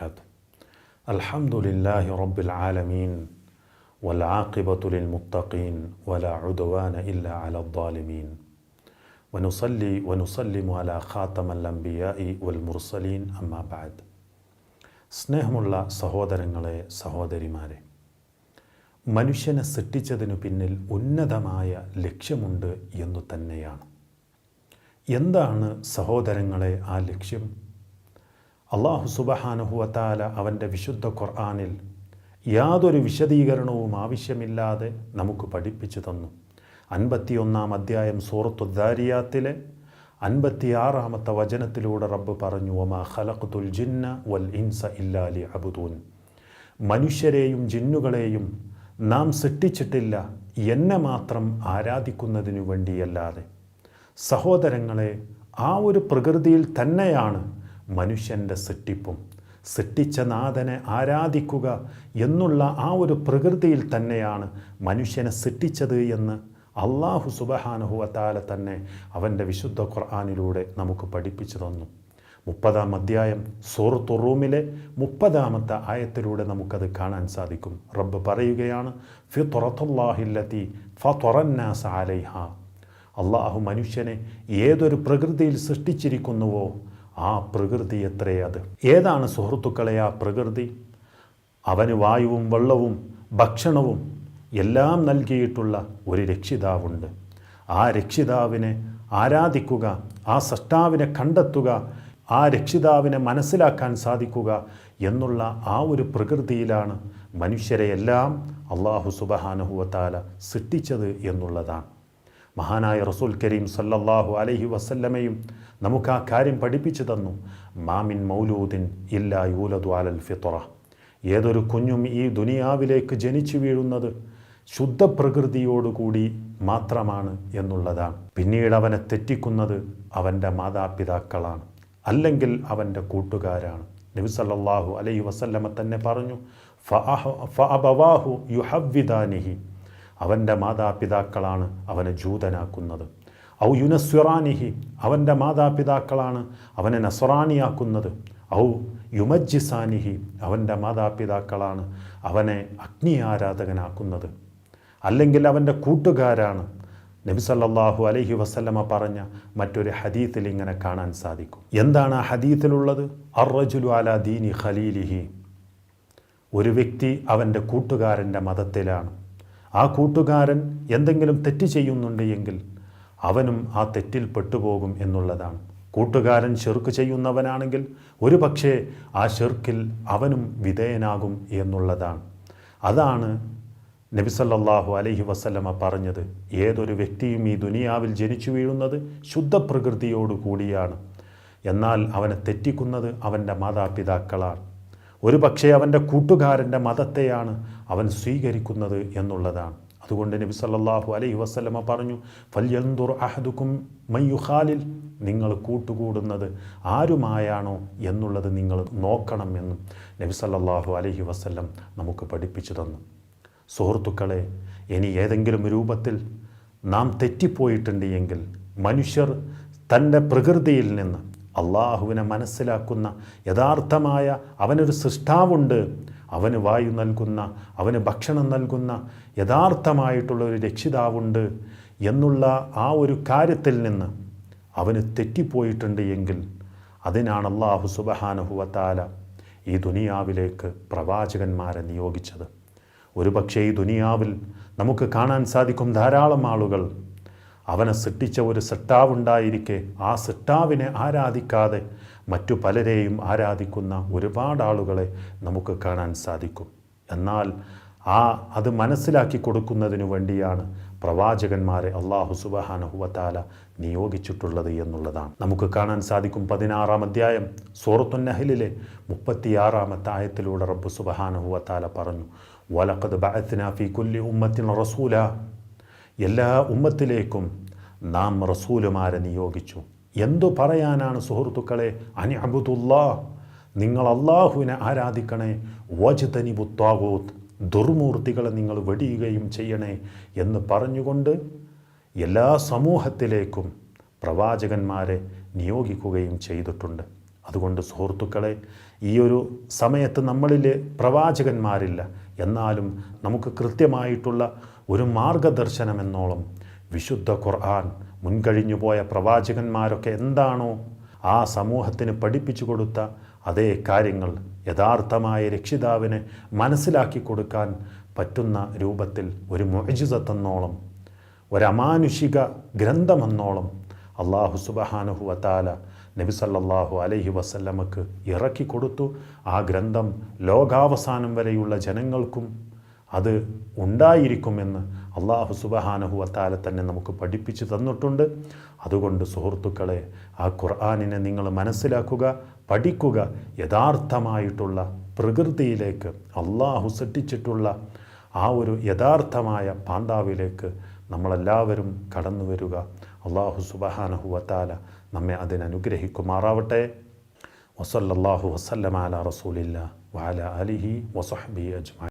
وبركاته الحمد لله رب العالمين والعاقبة للمتقين ولا عدوان إلا على الظالمين ونصلي ونسلم على خاتم الأنبياء والمرسلين أما بعد സ്നേഹമുള്ള സഹോദരങ്ങളെ സഹോദരിമാരെ മനുഷ്യനെ സൃഷ്ടിച്ചതിനു പിന്നിൽ ഉന്നതമായ ലക്ഷ്യമുണ്ട് എന്നു തന്നെയാണ് എന്താണ് സഹോദരങ്ങളെ ആ ലക്ഷ്യം അള്ളാഹു സുബഹാനുഹുവത്താല അവന്റെ വിശുദ്ധ ഖുർആാനിൽ യാതൊരു വിശദീകരണവും ആവശ്യമില്ലാതെ നമുക്ക് പഠിപ്പിച്ചു തന്നു. അൻപത്തിയൊന്നാം അധ്യായം സൂറത്തുദ്ദാരിയാത്തിലെ അൻപത്തിയാറാമത്തെ വചനത്തിലൂടെ റബ്ബ് പറഞ്ഞു ഒമാ ഖലഖ്തുൽ ജിന്ന വൽ ഇൻസ ഇല്ലാലി അബുദൂൻ മനുഷ്യരെയും ജിന്നുകളെയും നാം സൃഷ്ടിച്ചിട്ടില്ല എന്നെ മാത്രം ആരാധിക്കുന്നതിനു വേണ്ടിയല്ലാതെ. സഹോദരങ്ങളെ ആ ഒരു പ്രകൃതിയിൽ തന്നെയാണ് മനുഷ്യന്റെ സൃഷ്ടിപ്പും. സൃഷ്ടിച്ച നാഥനെ ആരാധിക്കുക എന്നുള്ള ആ ഒരു പ്രകൃതിയിൽ തന്നെയാണ് മനുഷ്യനെ സൃഷ്ടിച്ചത് എന്ന് അള്ളാഹു സുബഹാനുഹുവത്താല തന്നെ അവന്റെ വിശുദ്ധ ഖുർആാനിലൂടെ നമുക്ക് പഠിപ്പിച്ചു തന്നു. മുപ്പതാം അധ്യായം സൂറത്തു റൂമിലെ മുപ്പതാമത്തെ ആയത്തിലൂടെ നമുക്കത് കാണാൻ സാധിക്കും. റബ്ബ് പറയുകയാണ് ഫി തുറത്തുല്ലാഹില്ലത്തി ഫ തുറന്നാസ് ആലൈഹ അള്ളാഹു മനുഷ്യനെ ഏതൊരു പ്രകൃതിയിൽ സൃഷ്ടിച്ചിരിക്കുന്നുവോ ആ പ്രകൃതി എത്രേ അത്? ഏതാണ് സുഹൃത്തുക്കളെ ആ പ്രകൃതി? അവന് വായുവും വെള്ളവും ഭക്ഷണവും എല്ലാം നൽകിയിട്ടുള്ള ഒരു രക്ഷിതാവുണ്ട്. ആ രക്ഷിതാവിനെ ആരാധിക്കുക ആ സൃഷ്ടാവിനെ കണ്ടെത്തുക ആ രക്ഷിതാവിനെ മനസ്സിലാക്കാൻ സാധിക്കുക എന്നുള്ള ആ ഒരു പ്രകൃതിയിലാണ് മനുഷ്യരെയെല്ലാം അള്ളാഹു സുബഹാനുഹുവത്താല സൃഷ്ടിച്ചത് എന്നുള്ളതാണ്. മഹാനായ റസൂൽ കരീം സല്ലല്ലാഹു അലൈഹി വസല്ലമയും നമുക്ക് ആ കാര്യം പഠിപ്പിച്ചു തന്നു. മാമിൻ മൗലൂദിൻ ഇല്ലാ യൂലദു അലൽ ഫിത്ര ഏതൊരു കുഞ്ഞും ഈ ദുനിയാവിലേക്ക് ജനിച്ചു വീഴുന്നത് ശുദ്ധ പ്രകൃതിയോടുകൂടി മാത്രമാണ് എന്നുള്ളതാണ്. പിന്നീട് അവനെ തെറ്റിക്കുന്നത് അവന്റെ മാതാപിതാക്കളാണ്. അല്ലെങ്കിൽ അവന്റെ കൂട്ടുകാരാണ്. നബി സല്ലല്ലാഹു അലൈഹി വസല്ലമ തന്നെ പറഞ്ഞു ഫഅബവാഹു യുഹവ്വിദാനിഹി. അവന്റെ മാതാപിതാക്കളാണ് അവനെ ജൂതനാക്കുന്നത്. ഔ യുനസ്വറാനിഹി അവന്റെ മാതാപിതാക്കളാണ് അവനെ നസ്വറാനിയാക്കുന്നത് ഔ യുമജ്ജിസാനിഹി അവന്റെ മാതാപിതാക്കളാണ് അവനെ അഗ്നി ആരാധകനാക്കുന്നത് അല്ലെങ്കിൽ അവന്റെ കൂട്ടുകാരാണ്. നബി സല്ലല്ലാഹു അലൈഹി വസല്ലമ പറഞ്ഞ മറ്റൊരു ഹദീത്തിൽ ഇങ്ങനെ കാണാൻ സാധിക്കും. എന്താണ് ആ ഹദീത്തിലുള്ളത്? അർറജുലു അല ദീനി ഖലീലിഹി. ഒരു വ്യക്തി അവന്റെ കൂട്ടുകാരന്റെ മതത്തിലാണ്. ആ കൂട്ടുകാരൻ എന്തെങ്കിലും തെറ്റ് ചെയ്യുന്നുണ്ട് എങ്കിൽ അവനും ആ തെറ്റിൽ പെട്ടുപോകും എന്നുള്ളതാണ്. കൂട്ടുകാരൻ ഷെർക്ക് ചെയ്യുന്നവനാണെങ്കിൽ ഒരു പക്ഷേ ആ ഷെർക്കിൽ അവനും വിധേയനാകും എന്നുള്ളതാണ്. അതാണ് നബിസല്ലാഹു അലഹി വസല്ലമ പറഞ്ഞത്. ഏതൊരു വ്യക്തിയും ഈ ദുനിയാവിൽ ജനിച്ചു വീഴുന്നത് ശുദ്ധ പ്രകൃതിയോടു കൂടിയാണ്. എന്നാൽ അവനെ തെറ്റിക്കുന്നത് അവന്റെ മാതാപിതാക്കളാണ്. ഒരു പക്ഷേ അവന്റെ കൂട്ടുകാരന്റെ മതത്തെയാണ് അവൻ സ്വീകരിക്കുന്നത് എന്നുള്ളതാണ്. അതുകൊണ്ട് നബി സല്ലാഹു അലൈഹി വസ്ലമ പറഞ്ഞു ഫല്യന്തുർ അഹദുക്കും മയ്യുഹാലിൽ നിങ്ങൾ കൂട്ടുകൂടുന്നത് ആരുമായാണോ എന്നുള്ളത് നിങ്ങൾ നോക്കണം എന്നും നബി സല്ലാഹു അലൈഹി വസല്ലം നമുക്ക് പഠിപ്പിച്ചു തന്നു. സുഹൃത്തുക്കളെ ഇനി ഏതെങ്കിലും രൂപത്തിൽ നാം തെറ്റിപ്പോയിട്ടുണ്ട് എങ്കിൽ മനുഷ്യർ തന്റെ പ്രകൃതിയിൽ നിന്ന് അള്ളാഹുവിനെ മനസ്സിലാക്കുന്ന യഥാർത്ഥമായ അവനൊരു സൃഷ്ടാവുണ്ട്. അവന് വായു നൽകുന്ന അവന് ഭക്ഷണം നൽകുന്ന യഥാർത്ഥമായിട്ടുള്ള ഒരു രക്ഷിതാവുണ്ട് എന്നുള്ള ആ ഒരു കാര്യത്തിൽ നിന്ന് അവന് തെറ്റിപ്പോയിട്ടുണ്ട് എങ്കിൽ അതിനാണ് അള്ളാഹു സുബഹാനുഹുവത്താല ഈ ദുനിയാവിലേക്ക് പ്രവാചകന്മാരെ നിയോഗിച്ചത്. ഒരുപക്ഷേ ഈ ദുനിയാവിൽ നമുക്ക് കാണാൻ സാധിക്കും ധാരാളം ആളുകൾ അവനെ സൃഷ്ടിച്ച ഒരു സൃഷ്ടാവുണ്ടായിരിക്കെ. ആ സൃഷ്ടാവിനെ ആരാധിക്കാതെ മറ്റു പലരെയും ആരാധിക്കുന്ന ഒരുപാട് ആളുകളെ നമുക്ക് കാണാൻ സാധിക്കും. എന്നാൽ ആ അത് മനസ്സിലാക്കി കൊടുക്കുന്നതിനു വേണ്ടിയാണ് പ്രവാചകന്മാരെ അള്ളാഹു സുബഹാനഹുവത്താല നിയോഗിച്ചിട്ടുള്ളത് എന്നുള്ളതാണ്. നമുക്ക് കാണാൻ സാധിക്കും പതിനാറാം അധ്യായം സൂറത്തുന്നഹലിലെ മുപ്പത്തിയാറാമത്തെ ആയത്തിലൂടെ റബ്ബ് സുബഹാനഹുവത്താല പറഞ്ഞു വലക്കത് ബഅത്ന ഫി കുല്ലി ഉമ്മത്തിൻ റസൂല. എല്ലാ ഉമ്മത്തിലേക്കും നാം റസൂലുമാരെ നിയോഗിച്ചു. എന്തു പറയാനാണ് സുഹൃത്തുക്കളെ? അനി അബുദുല്ലാ നിങ്ങൾ അള്ളാഹുവിനെ ആരാധിക്കണേ? വജ്തനി ബുത്താവൂത്ത് ദുർമൂർത്തികളെ നിങ്ങൾ വെടിയുകയും ചെയ്യണേ എന്ന് പറഞ്ഞുകൊണ്ട് എല്ലാ സമൂഹത്തിലേക്കും പ്രവാചകന്മാരെ നിയോഗിക്കുകയും ചെയ്തിട്ടുണ്ട്. അതുകൊണ്ട് സുഹൃത്തുക്കളെ ഈ ഒരു സമയത്ത് നമ്മളിൽ പ്രവാചകന്മാരില്ല. എന്നാലും നമുക്ക് കൃത്യമായിട്ടുള്ള ഒരു മാർഗദർശനമെന്നോളം വിശുദ്ധ ഖുർആൻ മുൻകഴിഞ്ഞു പോയ പ്രവാചകന്മാരൊക്കെ എന്താണോ ആ സമൂഹത്തിന് പഠിപ്പിച്ചു കൊടുത്ത അതേ കാര്യങ്ങൾ യഥാർത്ഥമായ രക്ഷിതാവിനെ മനസ്സിലാക്കി കൊടുക്കാൻ പറ്റുന്ന രൂപത്തിൽ ഒരു മൊജിസത്തെന്നോളം ഒരമാനുഷിക ഗ്രന്ഥമെന്നോളം അള്ളാഹു സുബഹാനുഹു വത്താല നബി സല്ലല്ലാഹു അലൈഹി വസല്ലമക്ക് ഇറക്കി കൊടുത്തു. ആ ഗ്രന്ഥം ലോകാവസാനം വരെയുള്ള ജനങ്ങൾക്കും അത് ഉണ്ടായിരിക്കുമെന്ന് അള്ളാഹു സുബഹാനഹു വത്താല തന്നെ നമുക്ക് പഠിപ്പിച്ചു തന്നിട്ടുണ്ട്. അതുകൊണ്ട് സുഹൃത്തുക്കളെ ആ ഖുർആാനിനെ നിങ്ങൾ മനസ്സിലാക്കുക പഠിക്കുക. യഥാർത്ഥമായിട്ടുള്ള പ്രകൃതിയിലേക്ക് അള്ളാഹു സൃഷ്ടിച്ചിട്ടുള്ള ആ ഒരു യഥാർത്ഥമായ പാന്താവിലേക്ക് നമ്മളെല്ലാവരും കടന്നു വരിക. അള്ളാഹു സുബഹാനഹു വത്താല നമ്മെ അതിനനുഗ്രഹിക്കുമാറാവട്ടെ വസല്ലാഹു വസല്ലമാല റസൂലില്ല വാല അലിഹി വസഹബി അജ്മ